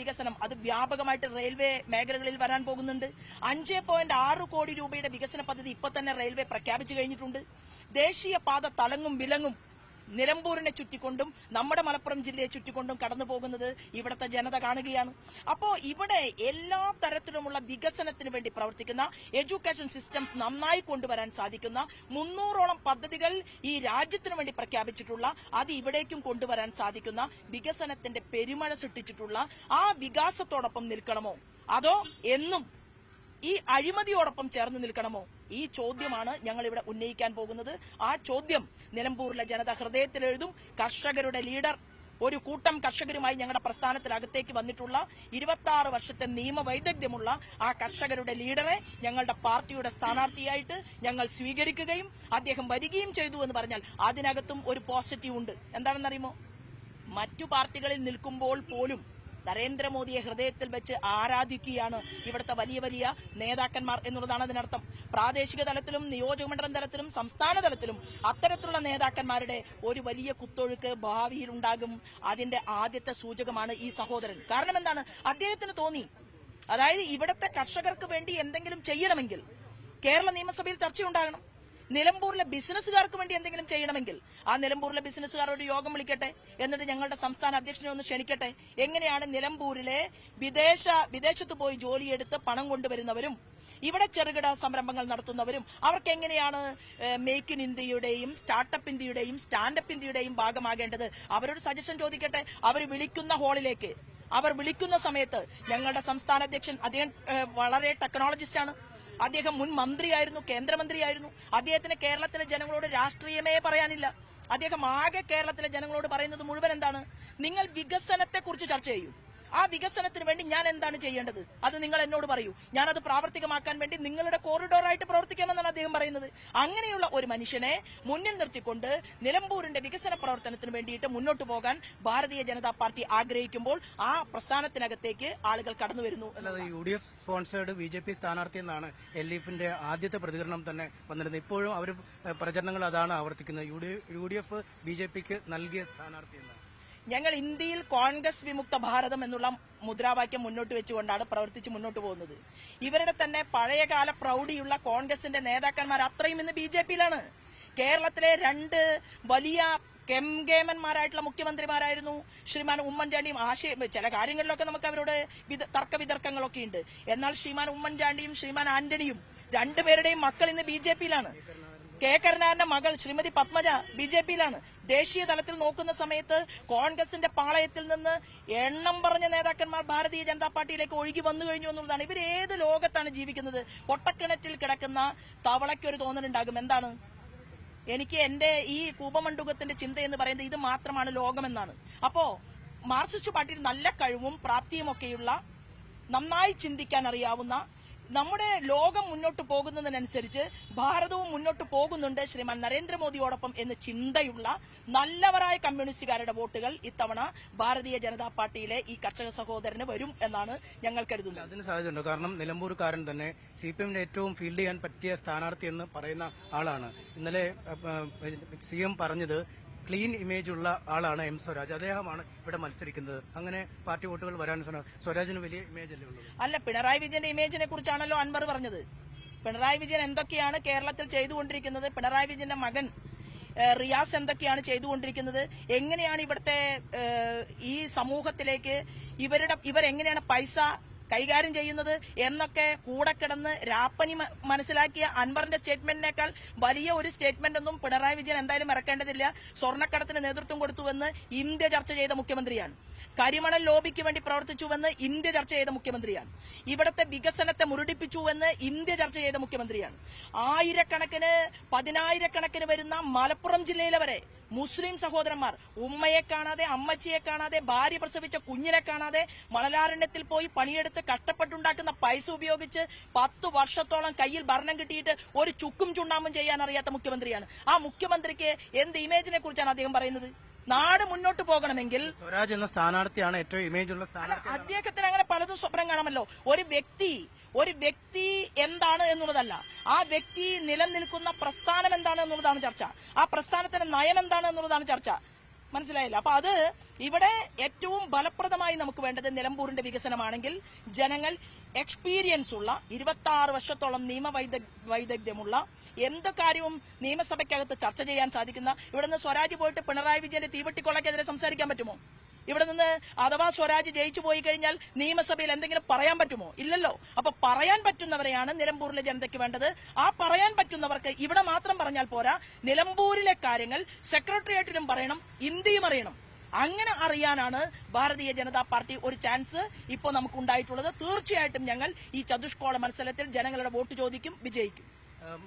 വികസനം അത് വ്യാപകമായിട്ട് റെയിൽവേ മേഖലകളിൽ വരാൻ പോകുന്നുണ്ട്. അഞ്ച് പോയിന്റ് ആറ് കോടി രൂപയുടെ വികസന പദ്ധതി ഇപ്പൊ തന്നെ റെയിൽവേ പ്രഖ്യാപിച്ചു കഴിഞ്ഞിട്ടുണ്ട്. ദേശീയ പാത തലങ്ങും വിലങ്ങും നിലമ്പൂരിനെ ചുറ്റിക്കൊണ്ടും നമ്മുടെ മലപ്പുറം ജില്ലയെ ചുറ്റിക്കൊണ്ടും കടന്നു പോകുന്നത് ഇവിടുത്തെ ജനത കാണുകയാണ്. അപ്പോൾ ഇവിടെ എല്ലാ തരത്തിലുമുള്ള വികസനത്തിന് വേണ്ടി പ്രവർത്തിക്കുന്ന എഡ്യൂക്കേഷൻ സിസ്റ്റംസ് നന്നായി കൊണ്ടുവരാൻ സാധിക്കുന്ന മുന്നൂറോളം പദ്ധതികൾ ഈ രാജ്യത്തിനു വേണ്ടി പ്രഖ്യാപിച്ചിട്ടുള്ള അത് ഇവിടേക്കും കൊണ്ടുവരാൻ സാധിക്കുന്ന വികസനത്തിന്റെ പെരുമഴ സൃഷ്ടിച്ചിട്ടുള്ള ആ വികാസത്തോടൊപ്പം നിൽക്കണമോ? അതോ എന്നും ഈ അഴിമതിയോടൊപ്പം ചേർന്ന് നിൽക്കണമോ? ഈ ചോദ്യമാണ് ഞങ്ങൾ ഇവിടെ ഉന്നയിക്കാൻ പോകുന്നത്. ആ ചോദ്യം നിലമ്പൂരിലെ ജനത ഹൃദയത്തിൽ എഴുതും കർഷകരുടെ ലീഡർ ഒരു കൂട്ടം കർഷകരുമായി ഞങ്ങളുടെ പ്രസ്ഥാനത്തിനകത്തേക്ക് വന്നിട്ടുള്ള ഇരുപത്തി വർഷത്തെ നിയമവൈദഗ്ധ്യമുള്ള ആ കർഷകരുടെ ലീഡറെ ഞങ്ങളുടെ പാർട്ടിയുടെ സ്ഥാനാർത്ഥിയായിട്ട് ഞങ്ങൾ സ്വീകരിക്കുകയും അദ്ദേഹം വരികയും ചെയ്തു എന്ന് പറഞ്ഞാൽ അതിനകത്തും ഒരു പോസിറ്റീവ് ഉണ്ട്. എന്താണെന്നറിയുമോ? മറ്റു പാർട്ടികളിൽ നിൽക്കുമ്പോൾ പോലും നരേന്ദ്രമോദിയെ ഹൃദയത്തിൽ വെച്ച് ആരാധിക്കുകയാണ് ഇവിടുത്തെ വലിയ വലിയ നേതാക്കന്മാർ എന്നുള്ളതാണ് അതിനർത്ഥം. പ്രാദേശിക തലത്തിലും നിയോജകമണ്ഡലം തലത്തിലും സംസ്ഥാന തലത്തിലും അത്തരത്തിലുള്ള നേതാക്കന്മാരുടെ ഒരു വലിയ കുത്തൊഴുക്ക് ഭാവിയിൽ ഉണ്ടാകും അതിന്റെ ആദ്യത്തെ സൂചകമാണ് ഈ സഹോദരൻ. കാരണം എന്താണ്? അദ്ദേഹത്തിന് തോന്നി. അതായത് ഇവിടുത്തെ കർഷകർക്ക് വേണ്ടി എന്തെങ്കിലും ചെയ്യണമെങ്കിൽ കേരള നിയമസഭയിൽ ചർച്ചയുണ്ടാകണം. നിലമ്പൂരിലെ ബിസിനസ്സുകാർക്ക് വേണ്ടി എന്തെങ്കിലും ചെയ്യണമെങ്കിൽ ആ നിലമ്പൂരിലെ ബിസിനസ്സുകാർ ഒരു യോഗം വിളിക്കട്ടെ. എന്നിട്ട് ഞങ്ങളുടെ സംസ്ഥാന അധ്യക്ഷനെ ഒന്ന് ക്ഷണിക്കട്ടെ. എങ്ങനെയാണ് നിലമ്പൂരിലെ വിദേശ വിദേശത്ത് പോയി ജോലിയെടുത്ത് പണം കൊണ്ടുവരുന്നവരും ഇവിടെ ചെറുകിട സംരംഭങ്ങൾ നടത്തുന്നവരും അവർക്ക് എങ്ങനെയാണ് മേക്ക് ഇൻ ഇന്ത്യയുടെയും സ്റ്റാർട്ടപ്പ് ഇന്ത്യയുടെയും സ്റ്റാൻഡപ്പ് ഇന്ത്യയുടെയും ഭാഗമാകേണ്ടത്? അവരോട് സജഷൻ ചോദിക്കട്ടെ. അവർ വിളിക്കുന്ന ഹാളിലേക്ക് അവർ വിളിക്കുന്ന സമയത്ത് ഞങ്ങളുടെ സംസ്ഥാന അധ്യക്ഷൻ അദ്ദേഹം വളരെ ടെക്നോളജിസ്റ്റാണ് അദ്ദേഹം മുൻ മന്ത്രിയായിരുന്നു കേന്ദ്രമന്ത്രിയായിരുന്നു. അദ്ദേഹത്തിന് കേരളത്തിലെ ജനങ്ങളോട് രാഷ്ട്രീയമേ പറയാനില്ല. അദ്ദേഹം ആകെ കേരളത്തിലെ ജനങ്ങളോട് പറയുന്നത് മുഴുവൻ എന്താണ്? നിങ്ങൾ വികസനത്തെക്കുറിച്ച് ചർച്ച ചെയ്യൂ. ആ വികസനത്തിന് വേണ്ടി ഞാൻ എന്താണ് ചെയ്യേണ്ടത്? അത് നിങ്ങൾ എന്നോട് പറയൂ. ഞാനത് പ്രാവർത്തികമാക്കാൻ വേണ്ടി നിങ്ങളുടെ കോറിഡോറായിട്ട് പ്രവർത്തിക്കാമെന്നാണ് അദ്ദേഹം പറയുന്നത്. അങ്ങനെയുള്ള ഒരു മനുഷ്യനെ മുന്നിൽ നിർത്തിക്കൊണ്ട് നിലമ്പൂരിന്റെ വികസന പ്രവർത്തനത്തിന് വേണ്ടിയിട്ട് മുന്നോട്ട് പോകാൻ ഭാരതീയ ജനതാ പാർട്ടി ആഗ്രഹിക്കുമ്പോൾ ആ പ്രസ്ഥാനത്തിനകത്തേക്ക് ആളുകൾ കടന്നു വരുന്നു U D F sponsored B J P സ്ഥാനാർത്ഥി എന്നാണ് എൽ ഡി എഫിന്റെ ആദ്യത്തെ പ്രതികരണം തന്നെ വന്നിരുന്നത്. ഇപ്പോഴും അവർ പ്രചരണങ്ങൾ അതാണ് ആവർത്തിക്കുന്നത്. U D F B J പിക്ക് നൽകിയ സ്ഥാനാർത്ഥി എന്നാണ്. ഞങ്ങൾ ഇന്ത്യയിൽ കോൺഗ്രസ് വിമുക്ത ഭാരതം എന്നുള്ള മുദ്രാവാക്യം മുന്നോട്ട് വെച്ചുകൊണ്ടാണ് പ്രവർത്തിച്ച് മുന്നോട്ട് പോകുന്നത്. ഇവരുടെ തന്നെ പഴയകാല പ്രൗഢിയുള്ള കോൺഗ്രസിന്റെ നേതാക്കന്മാർ അത്രയും ഇന്ന് ബി കേരളത്തിലെ രണ്ട് വലിയ കെംഗേമന്മാരായിട്ടുള്ള മുഖ്യമന്ത്രിമാരായിരുന്നു ശ്രീമാൻ ഉമ്മൻചാണ്ടിയും ആശയം ചില കാര്യങ്ങളിലൊക്കെ നമുക്ക് അവരോട് തർക്ക വിതർക്കങ്ങളൊക്കെ ഉണ്ട്. എന്നാൽ ശ്രീമാൻ ഉമ്മൻചാണ്ടിയും ശ്രീമാൻ ആന്റണിയും രണ്ടുപേരുടെയും മക്കൾ ഇന്ന് ബി ജെ പിയിലാണ്. കെ കരുണാകരന്റെ മകൾ ശ്രീമതി പത്മജ ബി ജെ പിയിലാണ്. ദേശീയ തലത്തിൽ നോക്കുന്ന സമയത്ത് കോൺഗ്രസിന്റെ പാളയത്തിൽ നിന്ന് എണ്ണം പറഞ്ഞ നേതാക്കന്മാർ ഭാരതീയ ജനതാ പാർട്ടിയിലേക്ക് ഒഴുകി വന്നു കഴിഞ്ഞു എന്നുള്ളതാണ്. ഇവർ ഏത് ലോകത്താണ് ജീവിക്കുന്നത്? കൊട്ടക്കിണറ്റിൽ കിടക്കുന്ന തവളയ്ക്കൊരു തോന്നലുണ്ടാകും. എന്താണ്? എനിക്ക് എന്റെ ഈ കൂപമണ്ഡുകത്തിന്റെ ചിന്ത എന്ന് പറയുന്നത് ഇത് മാത്രമാണ് ലോകമെന്നാണ്. അപ്പോ മാർക്സിസ്റ്റ് പാർട്ടിയിൽ നല്ല കഴിവും പ്രാപ്തിയും ഒക്കെയുള്ള നന്നായി ചിന്തിക്കാൻ അറിയാവുന്ന നമ്മുടെ ലോകം മുന്നോട്ട് പോകുന്നതിനനുസരിച്ച് ഭാരതവും മുന്നോട്ട് പോകുന്നുണ്ട് ശ്രീമാൻ നരേന്ദ്രമോദിയോടൊപ്പം എന്ന് ചിന്തയുള്ള നല്ലവരായ കമ്മ്യൂണിസ്റ്റുകാരുടെ വോട്ടുകൾ ഇത്തവണ ഭാരതീയ ജനതാ പാർട്ടിയിലെ ഈ കർഷക സഹോദരന് വരും എന്നാണ് ഞങ്ങൾ കരുതുന്നത്. അതിന് സാധ്യതയുണ്ട്. കാരണം നിലമ്പൂർക്കാരൻ തന്നെ സി പി എമ്മിന്റെ ഏറ്റവും ഫീൽഡ് ചെയ്യാൻ പറ്റിയ സ്ഥാനാർത്ഥി എന്ന് പറയുന്ന ആളാണ്. ഇന്നലെ സി എം പറഞ്ഞത് ക്ലീൻ ഇമേജ് ഉള്ള ആളാണ് എം സ്വരാജ്. അദ്ദേഹമാണ് ഇവിടെ മത്സരിക്കുന്നത്. അങ്ങനെ പാർട്ടി വോട്ടുകൾ വരാൻ സ്വരാജിന് വലിയ ഇമേജ് അല്ലേ അല്ല പിണറായി വിജയന്റെ ഇമേജിനെ കുറിച്ചാണല്ലോ അൻവർ പറഞ്ഞത്. പിണറായി വിജയൻ എന്തൊക്കെയാണ് കേരളത്തിൽ ചെയ്തുകൊണ്ടിരിക്കുന്നത്? പിണറായി വിജയന്റെ മകൻ റിയാസ് എന്തൊക്കെയാണ് ചെയ്തുകൊണ്ടിരിക്കുന്നത്? എങ്ങനെയാണ് ഇവിടുത്തെ ഈ സമൂഹത്തിലേക്ക് ഇവരുടെ ഇവരെങ്ങനെയാണ് പൈസ കൈകാര്യം ചെയ്യുന്നത് എന്നൊക്കെ കൂടെ കിടന്ന് രാപ്പനി മനസ്സിലാക്കിയ അൻവറിന്റെ സ്റ്റേറ്റ്മെന്റിനേക്കാൾ വലിയ ഒരു സ്റ്റേറ്റ്മെന്റ് ഒന്നും പിണറായി വിജയൻ എന്തായാലും ഇറക്കേണ്ടതില്ല സ്വർണക്കടത്തിന് നേതൃത്വം കൊടുത്തുവെന്ന് ഇന്ത്യ ചർച്ച ചെയ്ത മുഖ്യമന്ത്രിയാണ്. കരിമണൽ ലോബിക്ക് വേണ്ടി പ്രവർത്തിച്ചുവെന്ന് ഇന്ത്യ ചർച്ച ചെയ്ത മുഖ്യമന്ത്രിയാണ്. ഇവിടത്തെ വികസനത്തെ മുരടിപ്പിച്ചുവെന്ന് ഇന്ത്യ ചർച്ച ചെയ്ത മുഖ്യമന്ത്രിയാണ്. ആയിരക്കണക്കിന് പതിനായിരക്കണക്കിന് വരുന്ന മലപ്പുറം ജില്ലയിലെ വരെ മുസ്ലിം സഹോദരന്മാർ ഉമ്മയെ കാണാതെ അമ്മച്ചിയെ കാണാതെ ഭാര്യ പ്രസവിച്ച കുഞ്ഞിനെ കാണാതെ മണലാരണ്യത്തിൽ പോയി പണിയെടുത്ത് കഷ്ടപ്പെട്ടുണ്ടാക്കുന്ന പൈസ ഉപയോഗിച്ച് പത്ത് വർഷത്തോളം കയ്യിൽ ഭരണം കിട്ടിയിട്ട് ഒരു ചുക്കും ചുണ്ടാമും ചെയ്യാൻ അറിയാത്ത മുഖ്യമന്ത്രിയാണ്. ആ മുഖ്യമന്ത്രിക്ക് എന്ത് ഇമേജിനെ കുറിച്ചാണ് അദ്ദേഹം പറയുന്നത്? നാട് മുന്നോട്ട് പോകണമെങ്കിൽ സ്വരാജ് എന്ന സ്ഥാനാർത്ഥിയാണ് ഏറ്റവും ഇമേജ് ഉള്ള സ്ഥാനാർത്ഥി അദ്ദേഹത്തിന് അങ്ങനെ പലതും സ്വപ്നം കാണാമല്ലോ. ഒരു വ്യക്തി ഒരു വ്യക്തി എന്താണ് എന്നുള്ളതല്ല. ആ വ്യക്തി നിലനിൽക്കുന്ന പ്രസ്ഥാനം എന്താണ് എന്നുള്ളതാണ് ചർച്ച. ആ പ്രസ്ഥാനത്തിന്റെ നയം എന്താണ് എന്നുള്ളതാണ് ചർച്ച. മനസ്സിലായില്ല. അപ്പൊ അത് ഇവിടെ ഏറ്റവും ഫലപ്രദമായി നമുക്ക് വേണ്ടത് നിലമ്പൂരിന്റെ വികസനമാണെങ്കിൽ ജനങ്ങൾ എക്സ്പീരിയൻസ് ഉള്ള ഇരുപത്തി ആറ് വർഷത്തോളം നിയമവൈദ വൈദഗ്ധ്യമുള്ള എന്ത് കാര്യവും നിയമസഭയ്ക്കകത്ത് ചർച്ച ചെയ്യാൻ സാധിക്കുന്ന ഇവിടുന്ന് സ്വരാജ് പോയിട്ട് പിണറായി വിജയന്റെ തീവട്ടിക്കൊള്ളക്കെതിരെ സംസാരിക്കാൻ പറ്റുമോ? ഇവിടെ നിന്ന് അഥവാ സ്വരാജ് ജയിച്ചു പോയി കഴിഞ്ഞാൽ നിയമസഭയിൽ എന്തെങ്കിലും പറയാൻ പറ്റുമോ? ഇല്ലല്ലോ. അപ്പൊ പറയാൻ പറ്റുന്നവരെയാണ് നിലമ്പൂരിലെ ജനതയ്ക്ക് വേണ്ടത്. ആ പറയാൻ പറ്റുന്നവർക്ക് ഇവിടെ മാത്രം പറഞ്ഞാൽ പോരാ. നിലമ്പൂരിലെ കാര്യങ്ങൾ സെക്രട്ടേറിയറ്റിലും പറയണം ഇന്ത്യയും അറിയണം. അങ്ങനെ അറിയാനാണ് ഭാരതീയ ജനതാ പാർട്ടി ഒരു ചാൻസ് ഇപ്പോൾ നമുക്ക് ഉണ്ടായിട്ടുള്ളത്. തീർച്ചയായിട്ടും ഞങ്ങൾ ഈ ചതുഷ്കോള മത്സരത്തിൽ ജനങ്ങളുടെ വോട്ട് ചോദിക്കും വിജയിക്കും.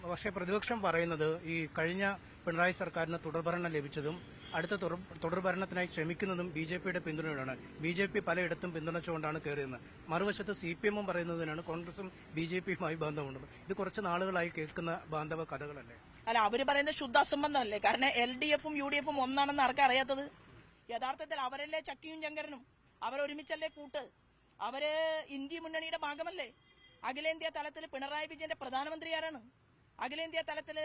പക്ഷേ പ്രതിപക്ഷം പറയുന്നത് ഈ കഴിഞ്ഞ പിണറായി സർക്കാരിന് തുടർഭരണം ലഭിച്ചതും അടുത്ത തുടർ- തുടർഭരണത്തിനായി ശ്രമിക്കുന്നതും ബി ജെ പിയുടെ പിന്തുണയോടാണ്. ബി ജെ പി പലയിടത്തും പിന്തുണച്ചുകൊണ്ടാണ് കയറിയത് മറുവശത്ത് സി പി എമ്മും പറയുന്നതിനാണ് കോൺഗ്രസും ബി ജെ പിയുമായി ബന്ധമുണ്ട് ഇത് കുറച്ച് നാളുകളായി കേൾക്കുന്ന ബാന്ധവ കഥകളല്ലേ? അല്ല അവർ പറയുന്നത് ശുദ്ധ അസംബന്ധമല്ലേ കാരണം എൽ ഡി എഫും യു ഡി എഫും ഒന്നാണെന്ന് ആർക്കറിയാത്തത് യഥാർത്ഥത്തിൽ അവരല്ലേ ചക്കിയും ചങ്കരനും അവരൊരുമിച്ചല്ലേ കൂട്ട്? അവർ ഇന്ത്യ മുന്നണിയുടെ ഭാഗമല്ലേ? അഖിലേന്ത്യാ തലത്തിൽ പിണറായി വിജയന്റെ പ്രധാനമന്ത്രി ആരാണ് അഖിലേന്ത്യാ തലത്തിൽ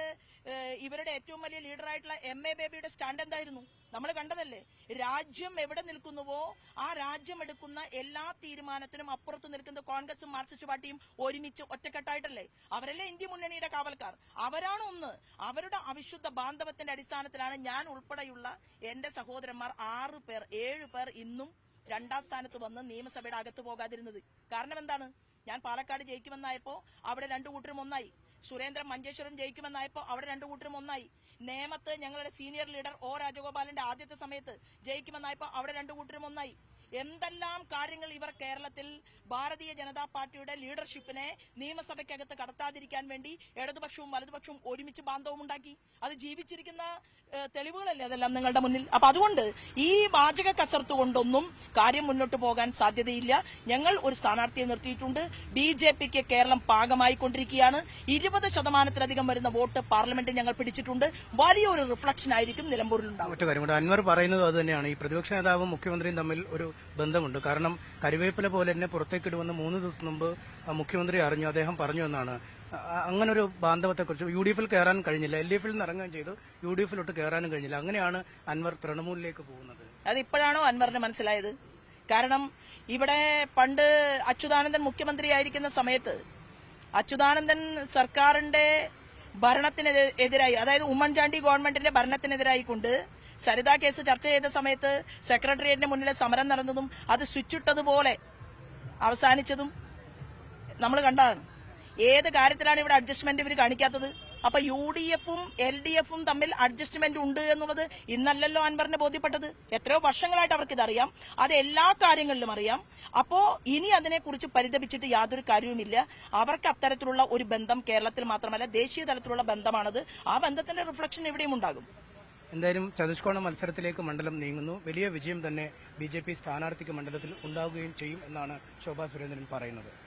ഇവരുടെ ഏറ്റവും വലിയ ലീഡറായിട്ടുള്ള എം എ ബേബിയുടെ സ്റ്റാൻഡ് എന്തായിരുന്നു? നമ്മൾ കണ്ടതല്ലേ? രാജ്യം എവിടെ നിൽക്കുന്നുവോ ആ രാജ്യം എടുക്കുന്ന എല്ലാ തീരുമാനത്തിനും അപ്പുറത്ത് നിൽക്കുന്ന കോൺഗ്രസും മാർക്സിസ്റ്റ് പാർട്ടിയും ഒരുമിച്ച് ഒറ്റക്കെട്ടായിട്ടല്ലേ? അവരല്ലേ ഇന്ത്യ മുന്നണിയുടെ കാവൽക്കാർ? അവരാണ് ഒന്ന്. അവരുടെ അവിശുദ്ധ ബാന്ധവത്തിന്റെ അടിസ്ഥാനത്തിലാണ് ഞാൻ ഉൾപ്പെടെയുള്ള എന്റെ സഹോദരന്മാർ ആറ് പേർ ഏഴ് പേർ ഇന്നും രണ്ടാം സ്ഥാനത്ത് വന്ന് നിയമസഭയുടെ അകത്ത് പോകാതിരുന്നത്. കാരണം എന്താണ്? ഞാൻ പാലക്കാട് ജയിക്കുമെന്നായപ്പോ അവിടെ രണ്ടു കൂട്ടരും ഒന്നായി. സുരേന്ദ്രൻ മഞ്ചേശ്വരം ജയിക്കുമെന്നായപ്പോ അവിടെ രണ്ടു കൂട്ടരും ഒന്നായി. നേമത്ത് ഞങ്ങളുടെ സീനിയർ ലീഡർ ഒ രാജഗോപാലിന്റെ ആദ്യത്തെ സമയത്ത് ജയിക്കുമെന്നായപ്പോ അവിടെ രണ്ടു കൂട്ടരും ഒന്നായി. എന്തെല്ലാം കാര്യങ്ങൾ ഇവർ കേരളത്തിൽ ഭാരതീയ ജനതാ പാർട്ടിയുടെ ലീഡർഷിപ്പിനെ നിയമസഭയ്ക്കകത്ത് കടത്താതിരിക്കാൻ വേണ്ടി ഇടതുപക്ഷവും വലതുപക്ഷവും ഒരുമിച്ച് ബാന്ധവം ഉണ്ടാക്കി? അത് ജീവിച്ചിരിക്കുന്ന തെളിവുകളല്ലേ അതെല്ലാം നിങ്ങളുടെ മുന്നിൽ? അപ്പൊ അതുകൊണ്ട് ഈ വാചക കസർത്ത് കൊണ്ടൊന്നും കാര്യം മുന്നോട്ട് പോകാൻ സാധ്യതയില്ല. ഞങ്ങൾ ഒരു സ്ഥാനാർത്ഥിയെ നിർത്തിയിട്ടുണ്ട്. ബി ജെ പിക്ക് കേരളം പാകമായിക്കൊണ്ടിരിക്കുകയാണ്. ഇരുപത് ശതമാനത്തിലധികം വരുന്ന വോട്ട് പാർലമെന്റിൽ ഞങ്ങൾ പിടിച്ചിട്ടുണ്ട്. വലിയൊരു റിഫ്ലക്ഷൻ ആയിരിക്കും നിലമ്പൂരിൽ ഉണ്ടാവും അൻവർ പറയുന്നത് അത് തന്നെയാണ്. ഈ പ്രതിപക്ഷ നേതാവും മുഖ്യമന്ത്രിയും തമ്മിൽ ഒരു ബന്ധമുണ്ട്. കാരണം കരുവേപ്പില പോലെ എന്നെ പുറത്തേക്കിടുമെന്ന് മൂന്ന് ദിവസം മുമ്പ് മുഖ്യമന്ത്രി അറിഞ്ഞു. അദ്ദേഹം പറഞ്ഞു എന്നാണ്. അങ്ങനൊരു ബാന്ധവത്തെക്കുറിച്ച് യു ഡി എഫിൽ കയറാൻ കഴിഞ്ഞില്ല. എൽ ഡി എഫിൽ നിന്ന് ഇറങ്ങുകയും ചെയ്തു. യു ഡി എഫിലോട്ട് കയറാനും കഴിഞ്ഞില്ല. അങ്ങനെയാണ് അൻവർ തൃണമൂലിലേക്ക് പോകുന്നത്. അതിപ്പോഴാണോ അൻവറിന് മനസ്സിലായത്? കാരണം ഇവിടെ പണ്ട് അച്യുതാനന്ദൻ മുഖ്യമന്ത്രിയായിരിക്കുന്ന സമയത്ത് അച്യുതാനന്ദൻ സർക്കാരിന്റെ ഭരണത്തിനെതിരായി അതായത് ഉമ്മൻചാണ്ടി ഗവൺമെന്റിന്റെ ഭരണത്തിനെതിരായി കൊണ്ട് സരിത കേസ് ചർച്ച ചെയ്ത സമയത്ത് സെക്രട്ടേറിയറ്റിന് മുന്നിലെ സമരം നടന്നതും അത് സ്വിച്ചിട്ടതുപോലെ അവസാനിച്ചതും നമ്മൾ കണ്ടതാണ്. ഏത് കാര്യത്തിലാണ് ഇവിടെ അഡ്ജസ്റ്റ്മെന്റ് ഇവർ കാണിക്കാത്തത്? അപ്പൊ യു ഡി എഫും എൽ ഡി എഫും തമ്മിൽ അഡ്ജസ്റ്റ്മെന്റ് ഉണ്ട് എന്നുള്ളത് ഇന്നല്ലല്ലോ അൻവറിന് ബോധ്യപ്പെട്ടത്. എത്രയോ വർഷങ്ങളായിട്ട് അവർക്ക് ഇതറിയാം അത് എല്ലാ കാര്യങ്ങളിലും അറിയാം. അപ്പോ ഇനി അതിനെക്കുറിച്ച് പരിതപിച്ചിട്ട് യാതൊരു കാര്യവുമില്ല. അവർക്ക് അത്തരത്തിലുള്ള ഒരു ബന്ധം കേരളത്തിൽ മാത്രമല്ല ദേശീയ തലത്തിലുള്ള ബന്ധമാണത്. ആ ബന്ധത്തിന്റെ റിഫ്ലക്ഷൻ ഇവിടെയും ഉണ്ടാകും. എന്തായാലും ചതുഷ്കോണ മത്സരത്തിലേക്ക് മണ്ഡലം നീങ്ങുന്നു. വലിയ വിജയം തന്നെ ബി സ്ഥാനാർത്ഥിക്ക് മണ്ഡലത്തിൽ ഉണ്ടാവുകയും ചെയ്യും എന്നാണ് ശോഭാ സുരേന്ദ്രൻ പറയുന്നത്.